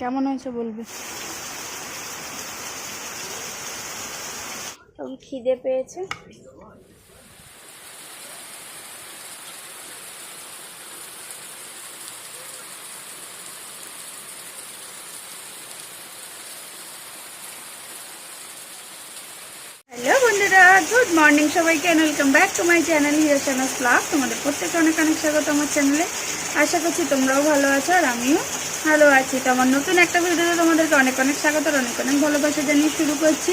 কেমন হয়েছে বলবে? খিদে পেয়েছে। হ্যালো বন্ধুরা গুড মর্নিং সবাইকে welcome back to my channel Hiroshana blog তোমাদের প্রত্যেকে অনেক অনেক স্বাগত আমার চ্যানেলে আশা করছি তোমরাও ভালো আছো আর আমিও ভালো আছি। তো আমার নতুন একটা ভিডিওতে তোমাদেরকে অনেক অনেক স্বাগত অনেক অনেক ভালোবাসা জানিয়ে শুরু করছি।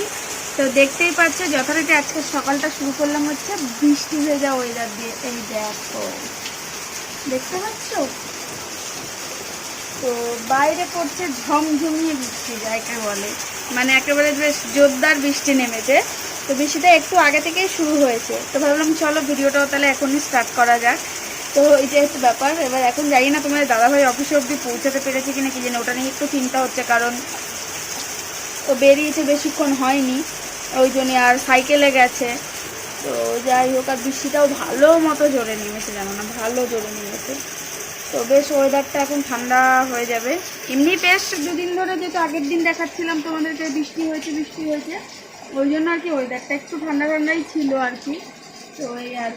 তো দেখতেই পাচ্ছ, যথারীতি আজকে সকালটা শুরু করলাম হচ্ছে বৃষ্টি ভেজা ওয়েদার দিয়ে। এই দেখো, দেখতে পাচ্ছ? তো বাইরে পড়ছে ঝমঝমিয়ে বৃষ্টি, যাকে বলে। মানে একেবারে বেশ জোরদার বৃষ্টি নেমেছে। তো বৃষ্টিটা একটু আগে থেকেই শুরু হয়েছে। তো ভাবলাম, চলো ভিডিওটাও তাহলে এখনই স্টার্ট করা যাক। তো যে হচ্ছে ব্যাপার, এবার এখন জানি না তোমাদের দাদাভাই অফিসে অবধি পৌঁছাতে পেরেছে কিনা, কি জানি, ওটা নিয়ে একটু চিন্তা হচ্ছে কারণ ও বেরিয়েছে বেশিক্ষণ হয়নি, ওই জন্যে আর সাইকেলে গেছে। তো যাই হোক, আর বৃষ্টিটাও ভালো মতো জোরে নেমেছে জানো না, ভালো জোরে নেমেছে। তো বেশ ওয়েদারটা এখন ঠান্ডা হয়ে যাবে। এমনি বেশ দুদিন ধরে যেহেতু আগের দিন দেখাচ্ছিলাম তোমাদেরকে, বৃষ্টি হয়েছে বৃষ্টি হয়েছে, ওই জন্য আর কি ওয়েদারটা একটু ঠান্ডা ঠান্ডাই ছিল আর কি। তো এই আর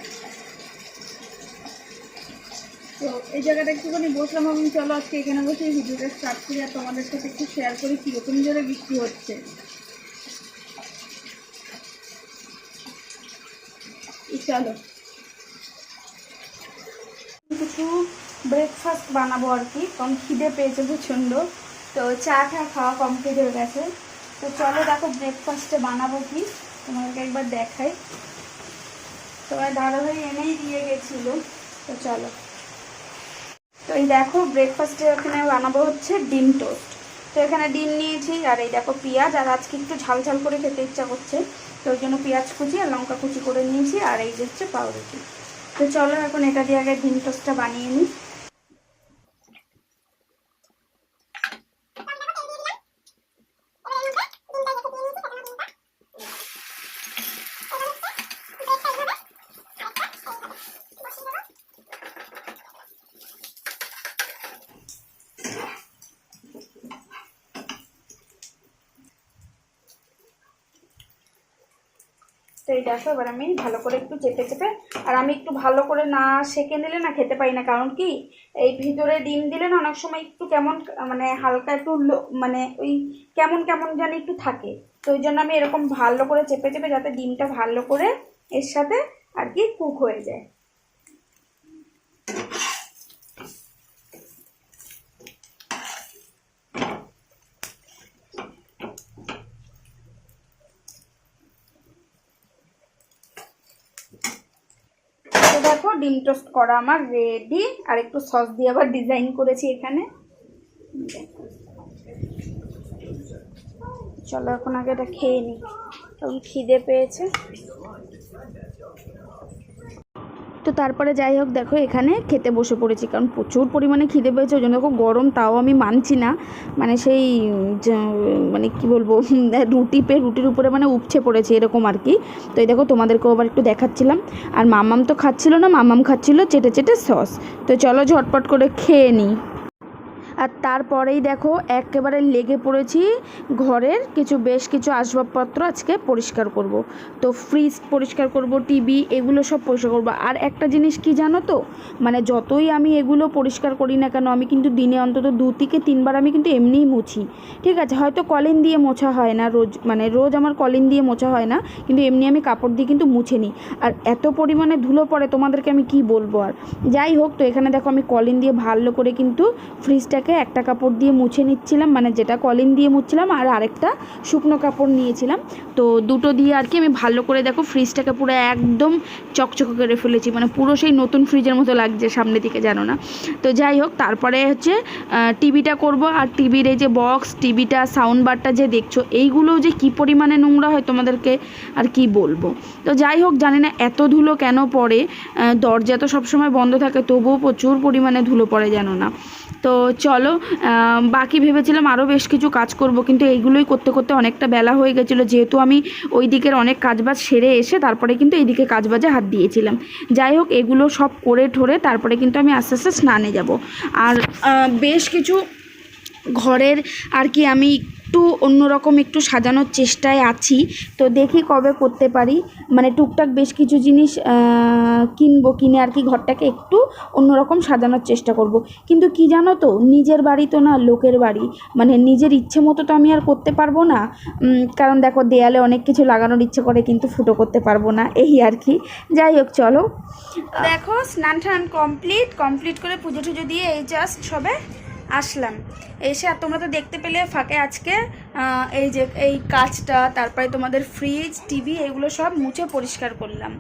তো এই জায়গাটা একটুখানি বসলাম আমি চলো আজকে এখানে বসে ভিডিওটা স্টার্ট করি আর তোমাদের সাথে একটু শেয়ার করি কীরকম জোরে বৃষ্টি হচ্ছে। চলো। কিছু ব্রেকফাস্ট বানাবো আর কি কম খিদে পেয়েছে প্রচণ্ড। তো চা টা খাওয়া কমপ্লিট হয়ে গেছে। তো চলো দেখো ব্রেকফাস্টে বানাবো কি, তোমাদেরকে একবার দেখাই। তোমার দাদাভাই এনেই দিয়ে গেছিল। তো চলো। তো এই দেখো ব্রেকফাস্টে এখানে বানাবো হচ্ছে ডিম টোস্ট। তো এখানে ডিম নিয়েছি, আর এই দেখো পেঁয়াজ, আর আজকে একটু ঝাল ঝাল করে খেতে ইচ্ছা করছে। তো ওই জন্য পেঁয়াজ কুচি আর লঙ্কা কুচি করে নিয়েছি, আর এই যে হচ্ছে পাউরুটি। তো চলো এখন এটা দিয়ে আগে ডিম টোস্টটা বানিয়ে নিই। তো দেখো এবার আমি ভালো করে একটু চেপে চেপে, আর আমি একটু ভালো করে না সেকে নিলে না খেতে পাই না। কারণ কি, এই ভিতরে ডিম দিলে না অনেক সময় একটু কেমন মানে হালকা একটু মানে ওই কেমন কেমন যেন একটু থাকে। তো ওই জন্য আমি এরকম ভালো করে চেপে চেপে যাতে ডিমটা ভালো করে এর সাথে আর কি কুক হয়ে যায় তো দেখো ডিম টোস্ট করা আমার রেডি আর একটু সস দিয়ে আবার ডিজাইন করেছি এখানে। চলো এখন আগে এটা খেয়ে নিই। তখন খিদে পেয়েছে। তো তারপরে যাই হোক, দেখো এখানে খেতে বসে পড়েছি, কারণ প্রচুর পরিমাণে খিদে পেয়েছে, ওই জন্য দেখো গরম, তাও আমি মানছি না। মানে সেই মানে কি বলব রুটি পে, রুটির উপরে মানে উপছে পড়েছে এরকম আর কি। তো এই দেখো, তোমাদেরকেও আবার একটু দেখাচ্ছিলাম। আর মামাম তো খাচ্ছিল না, মামাম খাচ্ছিল চেটে চেটে সস। তো চলো ঝটপট করে খেয়ে নিই। আর তারপরেই দেখো একেবারে লেগে পড়েছি ঘরের কিছু বেশ কিছু আসবাবপত্র আজকে পরিষ্কার করব। তো ফ্রিজ পরিষ্কার করব টিভি এগুলো সব পরিষ্কার করব। আর একটা জিনিস কি জানো তো? মানে যতই আমি এগুলো পরিষ্কার করি না কেন, আমি কিন্তু দিনে অন্তত দু থেকে তিনবার আমি কিন্তু এমনিই মুছি। ঠিক আছে, হয়তো কলিন দিয়ে মোছা হয় না, রোজ মানে রোজ আমার কলিন দিয়ে মোছা হয় না, কিন্তু এমনি আমি কাপড় দিয়ে কিন্তু মুছে নিই। আর এত পরিমাণে ধুলো পড়ে, তোমাদেরকে আমি কি বলব আর? যাই হোক, তো এখানে দেখো আমি কলিন দিয়ে ভালো করে কিন্তু ফ্রিজটাকে একটা কাপড় দিয়ে মুছে নিচ্ছিলাম মানে যেটা কলিন দিয়ে মুছছিলাম আর আরেকটা শুকনো কাপড় নিয়েছিলাম। তো দুটো দিয়ে আর কি আমি ভালো করে দেখো ফ্রিজটাকে পুরো একদম চকচক করে ফেলেছি মানে পুরো সেই নতুন ফ্রিজের মতো লাগছে সামনে দিকে জানো না। তো যাই হোক, তারপরে হচ্ছে টিভিটা করব আর টিভির এই যে বক্স টিভিটা সাউন্ড বারটা যে দেখছ, এইগুলো যে কি পরিমাণে নোংরা হয় তোমাদেরকে আর কি বলব। তো যাই হোক, জানি না এত ধুলো কেন পড়ে দরজা তো সবসময় বন্ধ থাকে, তবুও প্রচুর পরিমাণে ধুলো পড়ে জানো না। তো চলো বাকি ভেবেছিলাম আরও বেশ কিছু কাজ করব, কিন্তু এইগুলোই করতে করতে অনেকটা বেলা হয়ে গেছিল। যেহেতু আমি ওই দিকের অনেক কাজবাজ সেরে এসে তারপরে কিন্তু এইদিকে কাজবাজে হাত দিয়েছিলাম। যাই হোক, এগুলো সব করে ঠোরে তারপরে কিন্তু আমি আস্তে আস্তে স্নানে যাব। আর বেশ কিছু ঘরের আর কি আমি একটু অন্যরকম একটু সাজানোর চেষ্টায় আছি। তো দেখি কবে করতে পারি। মানে টুকটাক বেশ কিছু জিনিস কিনবো, কিনে আর কি ঘরটাকে একটু অন্যরকম সাজানোর চেষ্টা করব। কিন্তু কি জানো তো, নিজের বাড়ি তো না, লোকের বাড়ি। মানে নিজের ইচ্ছে মতো তো আমি আর করতে পারব না। কারণ দেখো, দেয়ালে অনেক কিছু লাগানোর ইচ্ছে করে কিন্তু ফুটো করতে পারব না, এই আর কি। যাই হোক, চলো। দেখো স্নান টান কমপ্লিট। কমপ্লিট করে পুজো টুজো দিয়ে এই জাস্ট সবে আসলাম। এসে আর তোমরা তো দেখতে পেলে ফাঁকে আজকে এই যে, এই কাজটা, তারপরে তোমাদের ফ্রিজ টিভি এগুলো সব মুছে পরিষ্কার করলাম।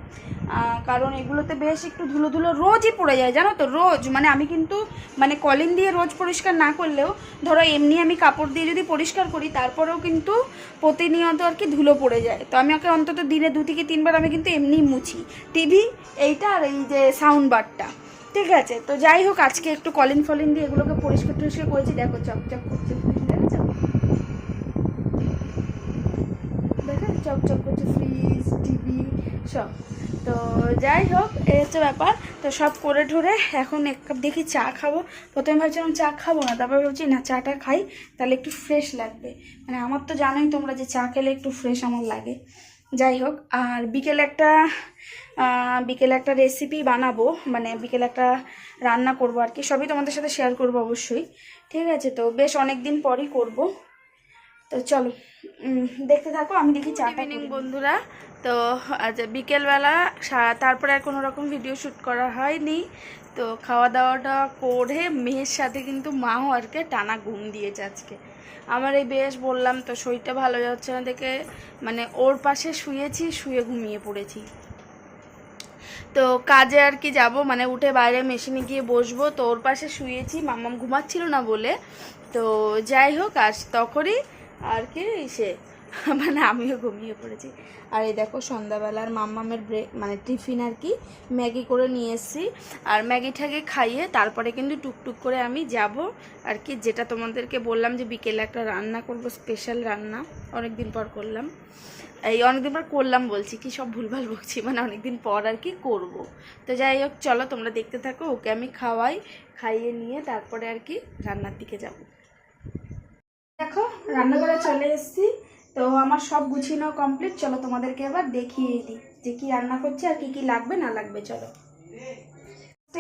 কারণ এগুলোতে বেশ একটু ধুলো ধুলো রোজই পড়ে যায়, জানো তো, রোজ। মানে আমি কিন্তু মানে কলিন দিয়ে রোজ পরিষ্কার না করলেও, ধরো এমনি আমি কাপড় দিয়ে যদি পরিষ্কার করি, তারপরেও কিন্তু প্রতিনিয়ত আর কি ধুলো পড়ে যায়। তো আমি ওকে অন্তত দিনে দু থেকে তিনবার আমি কিন্তু এমনিই মুছি। টিভি এইটা আর এই যে সাউন্ড বারটা ঠিক আছে, তো যাই হোক, আজকে একটু কলিন ফলিন দিয়ে এগুলোকে পরিষ্কার টরিষ্কার করেছি। দেখো চকচক করছে দেখেছ? দেখো চকচক করছে, ফ্রিজ, টিভি, সব। তো যাই হোক, এই হচ্ছে ব্যাপার। তো সব করে ঠরে এখন এক কাপ দেখি চা খাব। প্রথমে ভাবছিলাম চা খাব না, তারপর ভাবছি, না, চাটা খাই, তাহলে একটু ফ্রেশ লাগবে। মানে আমার তো জানোই তোমরা যে চা খেলে একটু ফ্রেশ আমার লাগে। যাই হোক আর বিকেলে একটা বিকেলে একটা রেসিপি বানাবো মানে বিকেলে একটা রান্না করব আর কি। সবই তোমাদের সাথে শেয়ার করব অবশ্যই। ঠিক আছে তো বেশ অনেক দিন পরই করব। তো চলো দেখতে থাকো আমি দেখি চা ইভিনিং বন্ধুরা। তো আজ বিকেলবেলা তারপরে আর কোনো রকম ভিডিও শ্যুট করা হয়নি। তো খাওয়া দাওয়াটা করে মেয়ের সাথে কিন্তু মাও আর কি টানা ঘুম দিয়েছে আজকে। আমার এই বেশ বললাম, তো শরীরটা ভালো যাচ্ছে না দেখে মানে ওর পাশে শুয়েছি, শুয়ে ঘুমিয়ে পড়েছি। তো কাজে আর কি যাব মানে উঠে বাইরে মেশিনে গিয়ে বসবো, তো ওর পাশে শুয়েছি, মামাম ঘুমাচ্ছিল না বলে। তো যাই হোক আর তখনই আর কি সে মানে আমিও ঘুমিয়ে পড়েছি। আর এই দেখো সন্ধ্যাবেলার মাম্মামের ব্রেক মানে টিফিন আর কি, ম্যাগি করে নিয়ে এসেছি। আর ম্যাগি ম্যাগিটাকে খাইয়ে তারপরে কিন্তু টুকটুক করে আমি যাব আর কি, যেটা তোমাদেরকে বললাম যে বিকেলে একটা রান্না করব স্পেশাল রান্না। অনেক দিন পর করলাম। এই অনেকদিন পর করলাম বলছি, কি সব ভুলভাল বকছি মানে অনেকদিন পর আর কি করব। তো যাই হোক, চলো তোমরা দেখতে থাকো, ওকে আমি খাওয়াই, খাইয়ে নিয়ে তারপরে আর কি রান্নার দিকে যাব। দেখো রান্না করে চলে এসেছি। তো আমার সব গুছিয়ে কমপ্লিট চলো তোমাদেরকে এবার দেখিয়ে দিই যে কি রান্না করছি আর কি কি লাগবে, না লাগবে, চলো।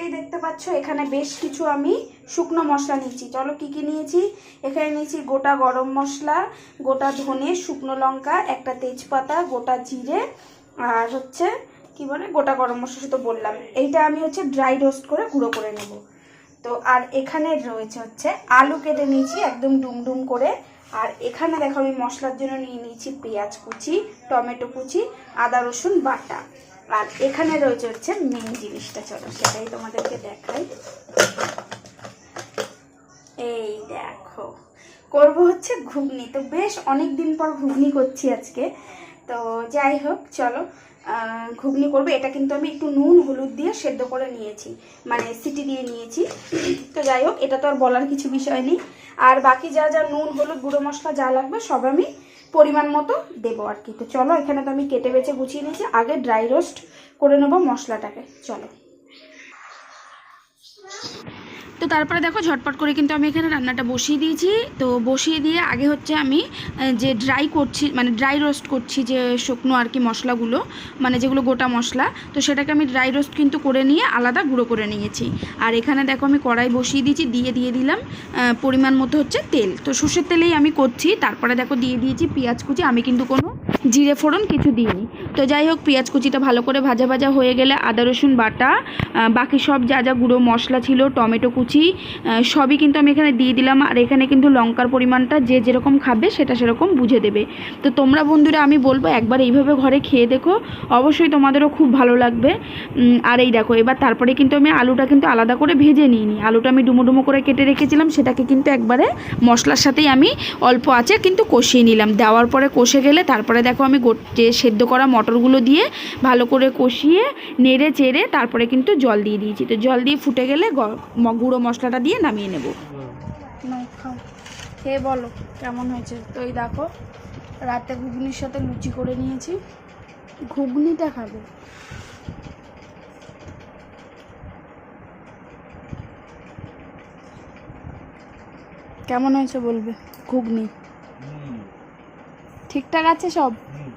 এই দেখতে পাচ্ছ, এখানে বেশ কিছু আমি শুকনো মশলা নিয়েছি। চলো কি কি নিয়েছি? এখানে নিয়েছি গোটা গরম মশলা, গোটা ধনে, শুকনো লঙ্কা, একটা তেজপাতা, গোটা জিরে, আর হচ্ছে কি বলে, গোটা গরম মশলা শুধু বললাম। এইটা আমি হচ্ছে ড্রাই রোস্ট করে গুঁড়ো করে নেব। তো আর এখানে রয়েছে হচ্ছে আলু কেটে নিয়েছি, একদম ডুমডুম করে। আর এখানে দেখো আমি মশলার জন্য নিয়ে নিয়েছি পেঁয়াজ কুচি, টমেটো কুচি, আদা, রসুন, বাটা। আর এখানে রয়েছে হচ্ছে মেন জিনিসটা, চলো সেটাই তোমাদেরকে দেখাই। এই দেখো, করব হচ্ছে ঘুগনি। তো বেশ অনেক দিন পর ঘুগনি করছি আজকে। তো যাই হোক, চলো ঘুগনি করব। এটা কিন্তু আমি একটু নুন, হলুদ দিয়ে সেদ্ধ করে নিয়েছি। মানে সিটি দিয়ে নিয়েছি। তো যাই হোক, এটা তো আর বলার কিছু বিষয় নেই। আর বাকি যা যা নুন, হলুদ, গুঁড়ো মশলা যা লাগবে, সব আমি পরিমাণ মতো দেবো আর কি। তো চলো, এখানে তো আমি কেটে বেছে গুছিয়ে নিয়েছি। আগে ড্রাই রোস্ট করে নেব মশলাটাকে। চলো। তো তারপরে দেখো ঝটপট করে কিন্তু আমি এখানে রান্নাটা বসিয়ে দিয়েছি। তো বসিয়ে দিয়ে আগে হচ্ছে আমি যে ড্রাই করছি মানে ড্রাই রোস্ট করছি যে শুকনো আর কি মশলাগুলো মানে যেগুলো গোটা মশলা, তো সেটাকে আমি ড্রাই রোস্ট কিন্তু করে নিয়ে আলাদা গুঁড়ো করে নিয়েছি। আর এখানে দেখো আমি কড়াই বসিয়ে দিয়েছি, দিয়ে দিয়ে দিলাম পরিমাণ মতো হচ্ছে তেল। তো সর্ষের তেলেই আমি করছি, তারপরে দেখো দিয়ে দিয়েছি পেঁয়াজ কুচি, আমি কিন্তু কোনো জিরে ফোড়ন কিছু দিইনি। তো যাই হোক, পেঁয়াজ কুচিটা ভালো করে ভাজা ভাজা হয়ে গেলে আদা, রসুন, বাটা বাকি সব যা যা গুঁড়ো মশলা ছিল, টমেটো কুচি সবই কিন্তু আমি এখানে দিয়ে দিলাম। আর এখানে কিন্তু লঙ্কার পরিমাণটা যে যেরকম খাবে সেটা সেরকম বুঝে দেবে। তো তোমরা বন্ধুরা, আমি বলব একবার এইভাবে ঘরে খেয়ে দেখো। অবশ্যই তোমাদেরও খুব ভালো লাগবে। আর এই দেখো, এবার তারপরে কিন্তু আমি আলুটা কিন্তু আলাদা করে ভেজে নিইনি। আলুটা আমি ডুমো ডুমো করে কেটে রেখেছিলাম, সেটাকে কিন্তু একবারে মশলার সাথেই আমি অল্প আছে কিন্তু কষিয়ে নিলাম। দেওয়ার পরে কষে গেলে তারপরে দেখো আমি যে সেদ্ধ করা মটরগুলো দিয়ে ভালো করে কষিয়ে নেড়ে চেড়ে তারপরে কিন্তু জল দিয়ে দিয়েছি। তো জল দিয়ে ফুটে গেলে গুঁড়ো মশলাটা দিয়ে নামিয়ে নেব। খেয়ে বলো কেমন হয়েছে। তো এই দেখো, রাতে ঘুগনির সাথে লুচি করে নিয়েছি। ঘুগনিটা খাবে। কেমন হয়েছে বলবে? ঘুগনি। ঠিকঠাক আছে সব? হুম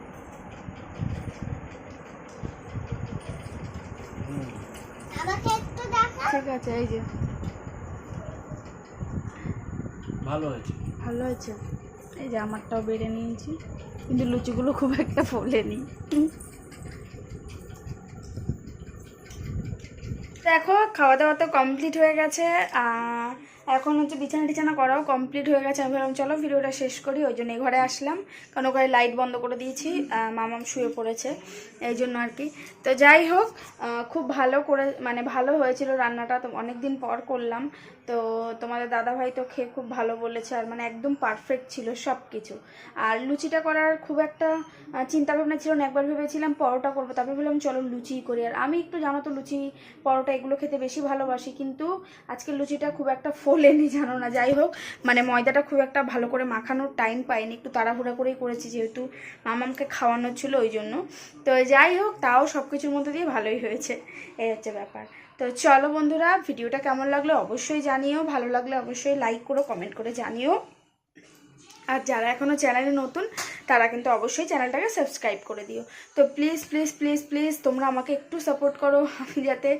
হুম আমাকে একটু দেখা ঠিক আছে এই যে। ভালো হয়েছে। ভালো হয়েছে। এই যে আমারটাও বেড়ে নিয়েছি। কিন্তু লুচিগুলো খুব একটা ফোলেনি। দেখো খাওয়া দাওয়া তো কমপ্লিট হয়ে গেছে। আহ, এখন হচ্ছে বিছানা টিছানা করাও কমপ্লিট হয়ে গেছে। আমি ভাবলাম, চলো ভিডিওটা শেষ করি। ওই জন্য ঘরে আসলাম। কারণ ও ঘরে লাইট বন্ধ করে দিয়েছি। মামাম শুয়ে পড়েছে। এই জন্য আর কি। তো যাই হোক খুব ভালো করে মানে ভালো হয়েছিল রান্নাটা। তো অনেক দিন পর করলাম। তো তোমাদের দাদাভাই তো খেয়ে খুব ভালো বলেছে। আর মানে একদম পারফেক্ট ছিল সব কিছু আর লুচিটা করার খুব একটা চিন্তা ভাবনা ছিল না। একবার ভেবেছিলাম পরোটা করব। তারপর ভাবলাম, চলো লুচি করি। আর আমি একটু জানো তো, লুচি, পরোটা এগুলো খেতে বেশি ভালোবাসি। কিন্তু আজকে লুচিটা খুব একটা ফোলেনি জানো না, যাই হোক। মানে ময়দাটা খুব একটা ভালো করে মাখানোর টাইম পাইনি, একটু তাড়াহুড়া করেই করেছি যেহেতু মামামকে খাওয়ানোর ছিল ওই জন্য। তো যাই হোক, তাও সব কিছুর মধ্যে দিয়ে ভালোই হয়েছে, এই হচ্ছে ব্যাপার। তো চলো বন্ধুরা, ভিডিওটা কেমন লাগল অবশ্যই জানিও, ভালো লাগলে অবশ্যই লাইক করো কমেন্ট করে জানিও। আর যারা এখনও চ্যানেলে নতুন, তারা কিন্তু অবশ্যই চ্যানেলটাকে সাবস্ক্রাইব করে দিও। তো প্লিজ প্লিজ প্লিজ প্লিজ তোমরা আমাকে একটু সাপোর্ট করো, আমি যাতে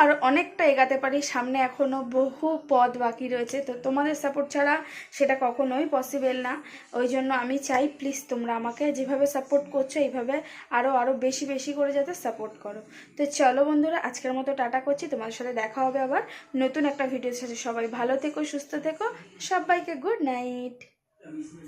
আর অনেকটা এগাতে পারি। সামনে এখনও বহু পদ বাকি রয়েছে, তো তোমাদের সাপোর্ট ছাড়া সেটা কখনোই পসিবল না। ওই জন্য আমি চাই প্লিজ তোমরা আমাকে যেভাবে সাপোর্ট করছ, এইভাবে আরও আরও বেশি বেশি করে যাতে সাপোর্ট করো। তো চলো বন্ধুরা, আজকের মতো টাটা করছি। তোমাদের সাথে দেখা হবে আবার নতুন একটা ভিডিওর সাথে। সবাই ভালো থেকো, সুস্থ থেকো। সবাইকে গুড নাইট अब इसमें